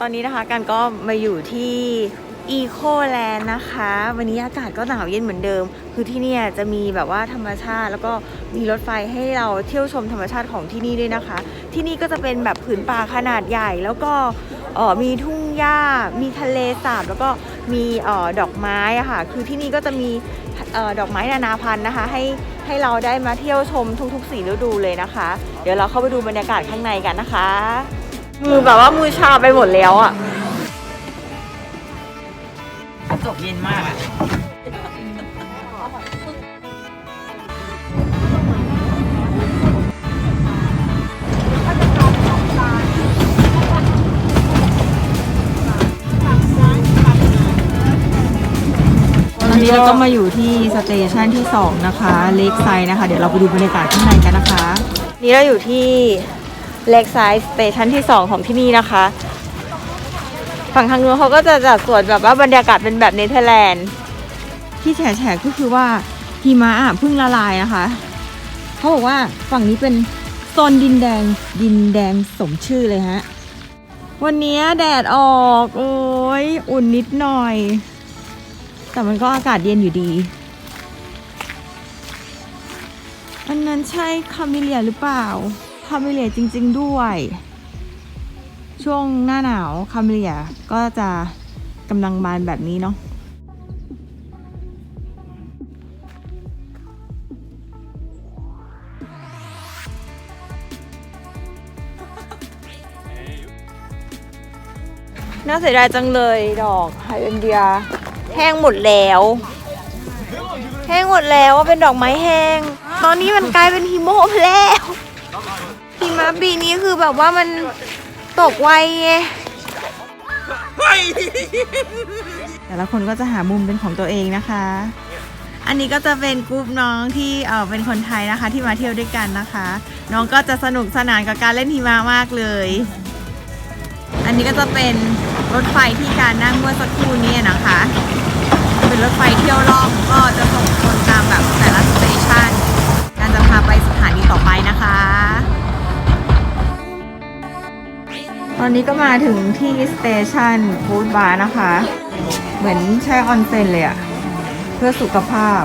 ตอนนี้นะคะกันก็มาอยู่ที่อีโคแลนด์นะคะ วันนี้อากาศก็หนาวเย็นเหมือนเดิม คือที่นี่จะมีแบบว่าธรรมชาติ แล้วก็มีรถไฟให้เราเที่ยวชมธรรมชาติของที่นี่ด้วยนะคะ ที่นี่ก็จะเป็นแบบผืนป่าขนาดใหญ่ แล้วก็มีทุ่งหญ้า มีทะเลสาบ แล้วก็มีออดอกไม้อะค่ะ คือที่นี่ก็จะมีออดอกไม้นานาพันธุ์นะคะ ให้ให้เราได้มาเที่ยวชมทุกๆสีฤดูเลยนะคะ เดี๋ยวเราเข้าไปดูบรรยากาศข้างในกันนะคะ มือแบบว่ามือชาไปหมดแล้วอะกระจกเย็นมากอะตอนนี้เราก็มาอยู่ที่สเตชันที่ 2 นะคะ เลกไซนะคะ เดี๋ยวเราไปดูบรรยากาศข้างในกันนะคะ นี่เราอยู่ที่ เลกไซสเตชันที่ 2 ของที่นี่นะคะ ฝั่งทางนู้นเขาก็จะจัดสวนแบบว่าบรรยากาศเป็นแบบเนเธอร์แลนด์ ที่แฉะก็คือว่าหิมะอะเพิ่งละลายนะคะ เขาบอกว่าฝั่งนี้เป็นโซนดินแดงดินแดงสมชื่อเลยฮะ วันนี้แดดออก โอ้ยอุ่นนิดหน่อย แต่มันก็อากาศเย็นอยู่ดีอันนั้นใช่คาเมเลียหรือเปล่า คาเมเลียจริง ๆ ด้วย ช่วงหน้าหนาวคาเมเลียก็จะกำลังบานแบบนี้เนาะน่าเสียดายจังเลยดอกไฮเดรนเดีย แห้งหมดแล้ว แห้งหมดแล้วว่าเป็นดอกไม้แห้ง ตอนนี้มันกลายเป็นหิมะไปแล้ว หิมะปีนี้คือแบบว่ามันตกไวไงแต่ละคนก็จะหามุมเป็นของตัวเองนะคะ อันนี้ก็จะเป็นกรุ๊ปน้องที่เออเป็นคนไทยนะคะที่มาเที่ยวด้วยกันนะคะ น้องก็จะสนุกสนานกับการเล่นหิมะมากเลย อันนี้ก็จะเป็นรถไฟที่การนั่งเมื่อสักครู่นี้นะคะ เป็นรถไฟเที่ยวรอบก็จะส่งคนตามแบบแต่ละสเตชันการจะพาไปสถานีต่อไปนะคะ ตอนนี้ก็มาถึงที่สเตชันฟู้ดบาร์นะคะ เหมือนแช่ออนเซ็นเลยอะเพื่อสุขภาพ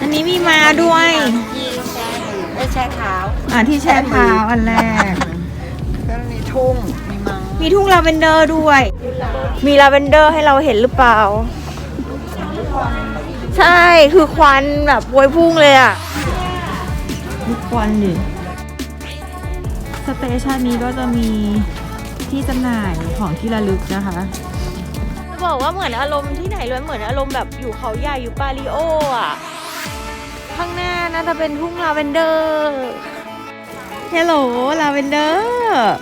อันนี้มีมาด้วยที่แช่ไม่แช่เท้าอ่าที่แช่เท้าอันแรกแล้วมีทุ่งมีมังมีทุ่งลาเวนเดอร์ด้วย มีลาเวนเดอร์ให้เราเห็นหรือเปล่า ใช่คือควันแบบพวยพุ่งเลยอะมีควันดิสเตชันนี้ก็จะมี ที่จำหน่ายของที่ระลึกนะคะ จะบอกว่าเหมือนอารมณ์ที่ไหนเลยเหมือนอารมณ์แบบอยู่เขาใหญ่อยู่ปาริโออะข้างหน้าน่าจะเป็นทุ่งลาเวนเดอร์เฮลโหลลาเวนเดอร์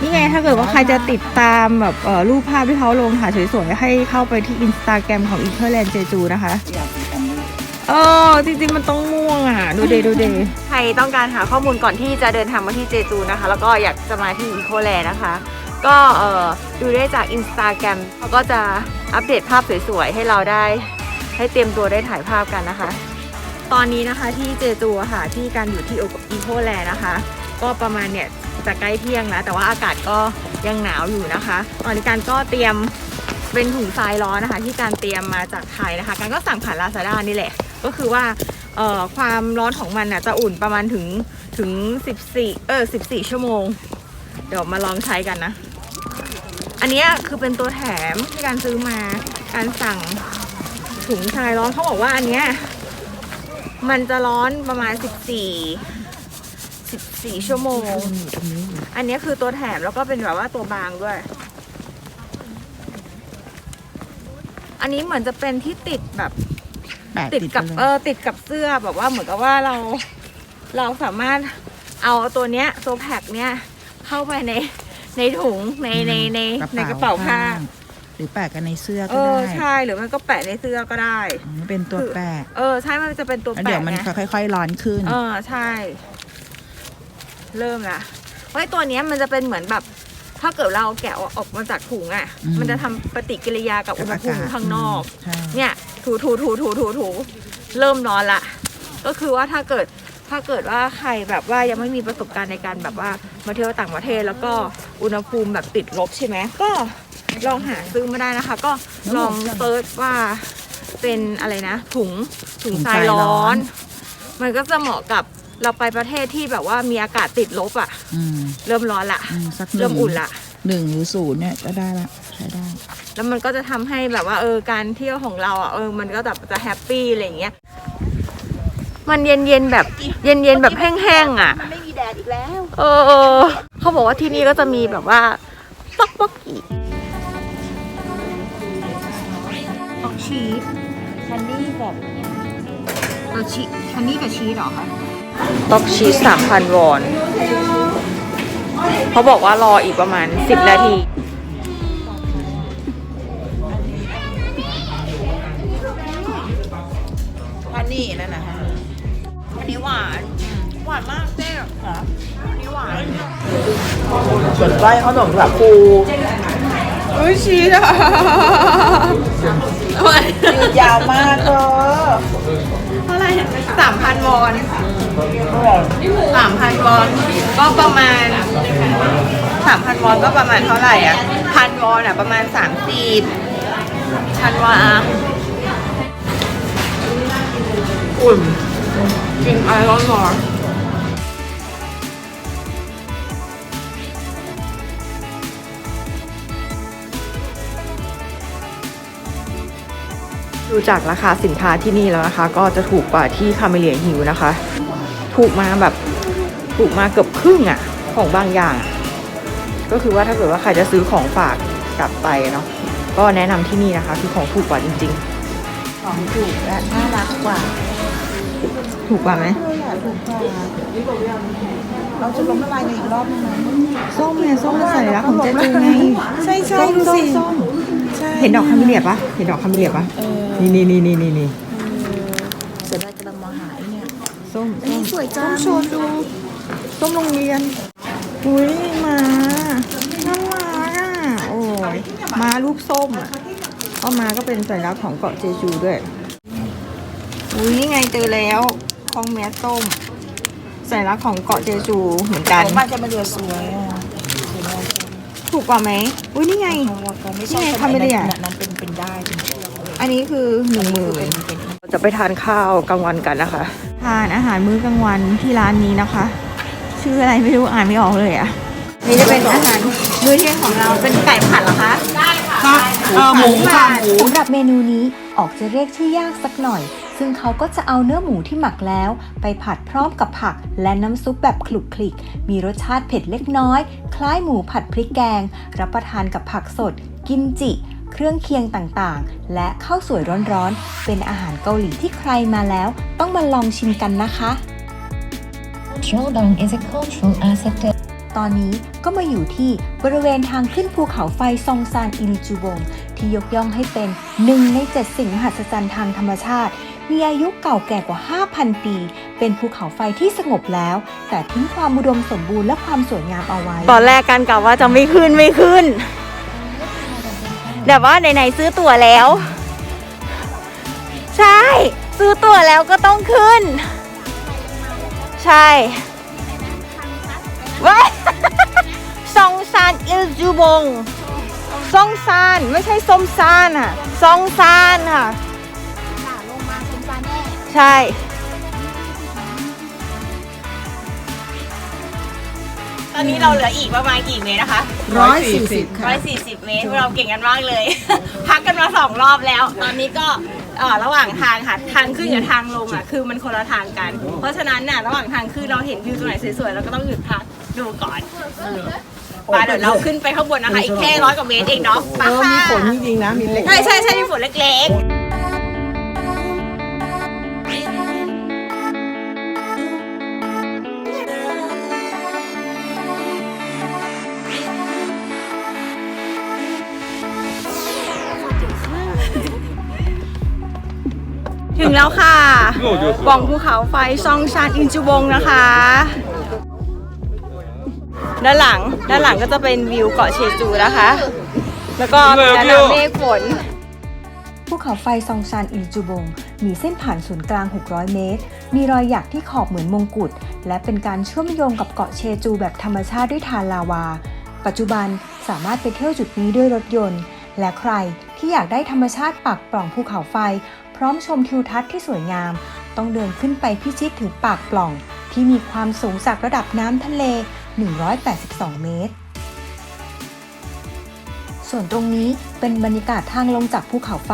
นี่ไงถ้าเกิดว่าใครจะติดตามแบบเอ่อรูปภาพที่เขาลงถ่ายสวยๆให้เข้าไปที่อินสตาแกรมของ i n t e r l a n d Jeju นะคะ เออจริงๆมันต้องม่วงอะ ดูเดดูเดใครต้องการหาข้อมูลก่อนที่จะเดินทางมาที่เจจูนะคะ แล้วก็อยากจะมาที่อีโคแลนนะคะ ก็เออดูได้จากอินสตาแกรมเขาก็จะอัปเดตภาพสวยๆ ให้เราได้ ให้เตรียมตัวได้ถ่ายภาพกันนะคะ ตอนนี้นะคะที่เจจูอะค่ะที่การอยู่ที่อีโคแลนนะคะ ก็ประมาณเนี่ยจะใกล้เที่ยงแล้วแต่ว่าอากาศก็ยังหนาวอยู่นะคะ ตอนนี้การก็เตรียมเป็นถุงทรายร้อนนะคะ ที่การเตรียมมาจากไทยนะคะ การก็สั่งผ่านลาซาด้านี่แหละ ก็คือว่าเอ่อความร้อนของมันน่ะจะอุ่นประมาณถึงถึง 14 เออ 14 ชั่วโมง เดี๋ยวมาลองใช้กันนะ อันนี้คือเป็นตัวแถมที่การซื้อมาการสั่งถุงทรายร้อนเขาบอกว่าอันเนี้ยมันจะร้อนประมาณ 14 14 ชั่วโมง อันนี้คือตัวแถมแล้วก็เป็นแบบว่าตัวบางด้วย อันนี้เหมือนจะเป็นที่ติดแบบ แปะติดกับไปเลย เออติดกับเสื้อแบบว่าเหมือนกับว่าเราเราสามารถเอาตัวเนี้ยตัวแพ็คเนี้ยเข้าไปในในถุงในในในในกระเป๋าผ้าหรือแปะกันในเสื้อเอก็อได้ใช่หรือมันก็แปะในเสื้อก็ได้มันเป็นตัวแปะเออ ใช่มันจะเป็นตัวแล้วแปะเดี๋ยวมันไง ค่อยๆร้อนขึ้น เออใช่ เริ่มละไว้ยตัวเนี้ยมันจะเป็นเหมือนแบบ ถ้าเกิดเราแกะออกมาจากถุงอะ อืมมันจะทำปฏิกิริยากับอุณหภูมิข้างนอก ใช่ เนี่ย ถูถูถูถูถูถูเริ่มร้อนละ ก็คือว่าถ้าเกิดถ้าเกิดว่าใครแบบว่ายังไม่มีประสบการณ์ในการแบบว่ามาเที่ยวต่างประเทศแล้วก็อุณหภูมิแบบติดลบใช่ไหมก็ลองหาซื้อมาได้นะคะ ก็ลองเซิร์ชว่าเป็นอะไรนะ ถุงถุงทรายร้อน มันก็จะเหมาะกับ เราไปประเทศที่แบบว่ามีอากาศติดลบอะ่ะ อืมเริ่มร้อนละ อืมสักหนึ่งเริ่มอุ่นละ หนึ่งหรือศูนย์เนี่ยก็ได้ละใช้ได้ แล้วมันก็จะทำให้แบบว่าเออการเที่ยวของเราอะเออมันก็แบบจะแฮปปี้อะไรอย่างเงี้ย มันเย็นเย็นๆแบบเย็นเย็นๆแบบแห้งๆอะ มันไม่มีแดดอีกแล้ว เออเออเขาบอกว่าที่นี่ก็จะมีแบบว่าต๊อกบกกีต๊อกชีสชันนี่แบบเออชีชันนี่กับชีสหรอคะ ต๊อกชีสสามพันวอน เขาบอกว่ารออีกประมาณสิบนาทีอันนี้นั่นนะฮะอันนี้หวาน หวานมากเจ๊อันนี้หวานส่วนก้อยเขาหนมแบบปูอุ้ยชีสอะยืดยาวมากเธอเท่าไหร่สามพันวอน สามพันวอนก็ประมาณสามพันวอนก็ประมาณเท่าไหร่อะพันวอนอะประมาณสามสิบพันวอนอะอุ่นกินอะไรร้อนๆดูจากราคาสินค้าที่นี่แล้วนะคะ ก็จะถูกกว่าที่คาเมเลียนฮิวนะคะ ถูกมาแบบถูกมาเกือบครึ่งอะของบางอย่างอะก็คือว่าถ้าเกิดว่าใครจะซื้อของฝากกลับไปเนาะก็แนะนำที่นี่นะคะคือของถูกกว่าจริงของถูกและน่ารักกว่าๆถูกกว่าไหมเออถูกกว่าเราจะล้มละลายในอีกรอบนึงไหมส้มไงส้มเป็นสัญลักษณ์ของเจจูไงใช่ใช่ส้มดูส้สิมส้มใช่เห็นดอกคาเมเลียปะเห็นดอกคาเมเลียปะเออนี่นี่นี่นี่นี่ ส้มอันนี้สวยจังโชว์ดูส้มโรงเรียนอุ้ยหมาน่ารักอะโอ้ยหมารูปส้มอะก็มาก็เป็นสัญลักษณ์ของเกาะเจจูด้วยอุ้ยนี่ไงเจอแล้วคลองแมสส้มสัญลักษณ์ของเกาะเจจูเหมือนกันบ้านจะมาเรือสวยอะสวยมากถูกกว่าไหมอุ้ยนี่ไง เพราะว่าก็ไม่ใช่นี่ไงคาเมเลียนั้นเป็นเป็นได้จริงอันนี้คือหนึ่งหมื่เป็นนเป็นจะไปทานข้าวกลางวันกันนะคะ ทานอาหารมื้อกลางวันที่ร้านนี้นะคะ ชื่ออะไรไม่รู้อ่านไม่ออกเลยอะนี่จะเป็นอาหารมื้อเที่ยงของเราเป็นไก่ผัดเหรอคะเออหมูค่ะหมูสำหรับเมนูนี้ออกจะเรียกชื่อยากสักหน่อย ซึ่งเขาก็จะเอาเนื้อหมูที่หมักแล้ว ไปผัดพร้อมกับผัก และน้ำซุปแบบคลุกคลิก มีรสชาติเผ็ดเล็กน้อย คล้ายหมูผัดพริกแกง รับประทานกับผักสด กิมจิ เครื่องเคียงต่างๆ และข้าวสวยร้อนๆ เป็นอาหารเกาหลีที่ใครมาแล้วต้องมาลองชิมกันนะคะ Cheongdong is a cultural asset ตอนนี้ก็มาอยู่ที่บริเวณทางขึ้นภูเขาไฟซองซานอิริจูบง ที่ยกย่องให้เป็นหนึ่งในเจ็ดสิ่งมหัศจรรย์ทางธรรมชาติ มีอายุเก่าแก่กว่า 5,000 ปี เป็นภูเขาไฟที่สงบแล้ว แต่ทิ้งความอุดมสมบูรณ์และความสวยงามเอาไว้ ตอนแรกกันกะว่าจะไม่ขึ้นไม่ขึ้น แต่ว่าไหนๆซื้อตั๋วแล้ว ใช่ ซื้อตั๋วแล้วก็ต้องขึ้น ใช่ว้ายซองซานอิลจูบงซองซานไม่ใช่ส้มซานอะซองซานค่ะ ใช่ ตอนนี้เราเหลืออีกประมาณกี่เมตรนะคะ ร้อยสี่สิบค่ะร้อยสี่สิบเมตรเราเก่งกันมากเลย พักกันมาสองรอบแล้ว ตอนนี้ก็เอ่อระหว่างทางค่ะทางขึ้นกับทางลงอะคือมันคนละทางกัน เพราะฉะนั้นน่ะระหว่างทางขึ้นเราเห็นวิวตรงไหนสวยๆเราก็ต้องหยุดพักดูก่อนไปเดี๋ยวเราขึ้นไปข้างบนนะคะ อีกแค่ร้อยกว่าเมตรเองเนาะไปเออค่ะมีฝนจริงๆนะ มีเล็ก ใช่ใช่ใช่มีฝนเล็กๆ ถึงแล้วค่ะบ่องภูเขาไฟซองชานอินจูบงนะคะ ด้านหลังด้านหลังก็จะเป็นวิวเกาะเชจูนะคะ แล้วก็มีระดับเมฆฝนภูเขาไฟซองซานอิลจูบง มีเส้นผ่านศูนย์กลาง 600 เมตร มีรอยหยักที่ขอบเหมือนมงกุฎ และเป็นการเชื่อมโยงกับเกาะเชจูแบบธรรมชาติด้วยทานลาวา ปัจจุบันสามารถไปเที่ยวจุดนี้ด้วยรถยนต์ และใครที่อยากได้ธรรมชาติปากปล่องภูเขาไฟ พร้อมชมทิวทัศน์ที่สวยงาม ต้องเดินขึ้นไปพิชิตถึงปากปล่อง ที่มีความสูงจากระดับน้ำทะเล 182 เมตร ส่วนตรงนี้เป็นบรรยากาศทางลงจากภูเขาไฟ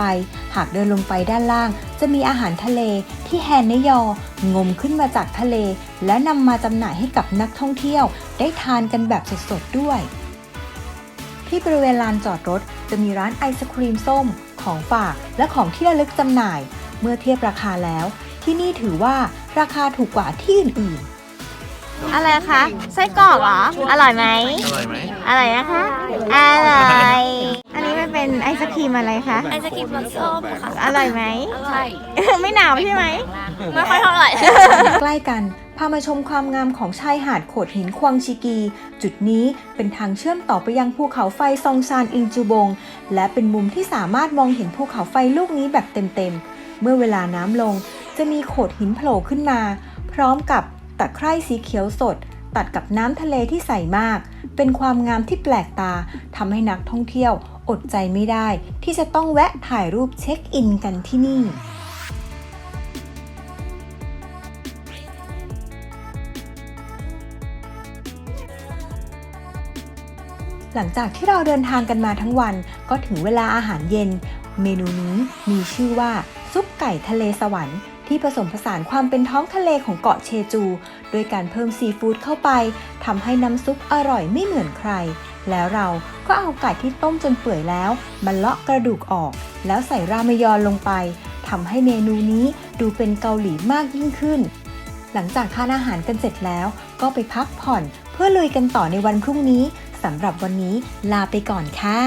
หากเดินลงไปด้านล่าง จะมีอาหารทะเลที่แฮนนยองมขึ้นมาจากทะเล และนำมาจำหน่ายให้กับนักท่องเที่ยว ได้ทานกันแบบสดๆด้วย ที่บริเวณลานจอดรถจะมีร้านไอศครีมส้ม ของฝากและของที่ระลึกจำหน่าย เมื่อเทียบราคาแล้ว ที่นี่ถือว่าราคาถูกกว่าที่อื่นๆอะไรคะไส้กรอกเหรอ อร่อยไหมอร่อยไหมอร่อยนะคะ อร่อย อันนี้มันเป็นไอศครีมอะไรคะ ไอศกรีมรสส้มค่ะ อร่อยไหมอร่อย ไม่หนาวใช่ไหม ไม่ค่อยเท่าไหร่ ใกล้กัน พามาชมความงามของชายหาดโขดหินควางชิกี จุดนี้เป็นทางเชื่อมต่อไปยังภูเขาไฟซองซานอิงจูบง และเป็นมุมที่สามารถมองเห็นภูเขาไฟลูกนี้แบบเต็มๆ เมื่อเวลาน้ำลงจะมีโขดหินโผล่ขึ้นมา พร้อมกับตะไคร่สีเขียวสด ตัดกับน้ำทะเลที่ใสมาก เป็นความงามที่แปลกตาทำให้นักท่องเที่ยวอดใจไม่ได้ ที่จะต้องแวะถ่ายรูปเช็คอินกันที่นี่ หลังจากที่เราเดินทางกันมาทั้งวัน ก็ถึงเวลาอาหารเย็น เมนูนี้มีชื่อว่าซุปไก่ทะเลสวรรค์ที่ผสมผสานความเป็นท้องทะเลของเกาะเชจู โดยการเพิ่มซีฟู้ดเข้าไปทำให้น้ำซุปอร่อยไม่เหมือนใคร แล้วเราก็เอาไก่ที่ต้มจนเปื่อยแล้วมาเลาะกระดูกออก แล้วใส่รามยอนลงไปทำให้เมนูนี้ดูเป็นเกาหลีมากยิ่งขึ้น หลังจากทานอาหารกันเสร็จแล้ว ก็ไปพักผ่อนเพื่อลุยกันต่อในวันพรุ่งนี้ สำหรับวันนี้ลาไปก่อนค่ะ